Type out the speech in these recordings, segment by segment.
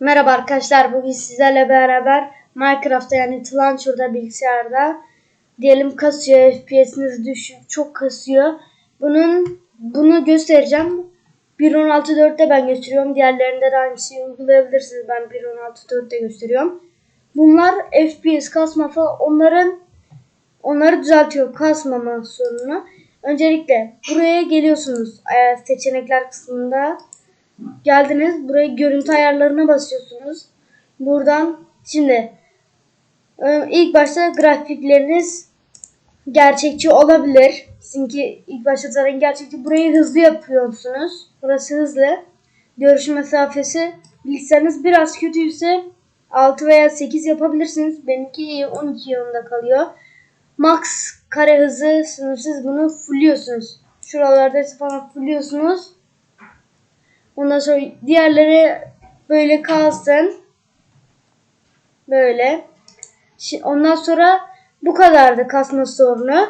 Merhaba arkadaşlar. Bugün sizlerle beraber Minecraft'ta yani Launcher'da bilgisayarda diyelim kasıyor. FPS'iniz düşük. Çok kasıyor. Bunun bunu göstereceğim. 1.16.4'te ben gösteriyorum. Diğerlerinde de aynı şeyi uygulayabilirsiniz. Ben 1.16.4'te gösteriyorum. Bunlar FPS kasma falan onların onları düzeltiyor kasmama sorununu. Öncelikle buraya geliyorsunuz. Seçenekler kısmında geldiniz. Buraya görüntü ayarlarına basıyorsunuz. Buradan şimdi e, ilk başta grafikleriniz gerçekçi olabilir. Sizinki ilk başta zaten gerçekçi. Burayı hızlı yapıyorsunuz. Burası hızlı. Görüş mesafesi bilgisayarınız biraz kötüyse 6 veya 8 yapabilirsiniz. Benimki 12 yılında kalıyor. Max kare hızı sınırsız bunu fulluyorsunuz. Şuralarda falan fulluyorsunuz. Ondan sonra diğerleri böyle kalsın. Böyle. Ondan sonra bu kadardı kasma sorunu.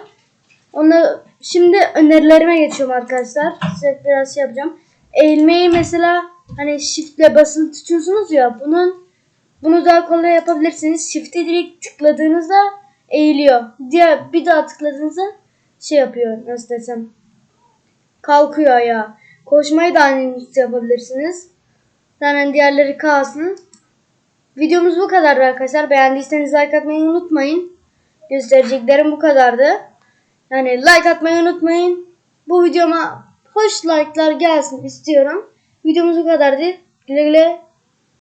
Onu şimdi önerilerime geçiyorum arkadaşlar. Size biraz şey yapacağım. Eğilmeyi mesela hani shiftle basılı tutuyorsunuz ya bunun bunu daha kolay yapabilirsiniz. Shift'e direkt tıkladığınızda eğiliyor. Diğer bir daha tıkladığınızda şey yapıyor nasıl desem kalkıyor ayağa. Koşmayı da aynısı yapabilirsiniz. Zaten diğerleri kalsın. Videomuz bu kadardı arkadaşlar. Beğendiyseniz like atmayı unutmayın. Göstereceklerim bu kadardı. Yani like atmayı unutmayın. Bu videoma hoş like'lar gelsin istiyorum. Videomuz bu kadardı. Güle güle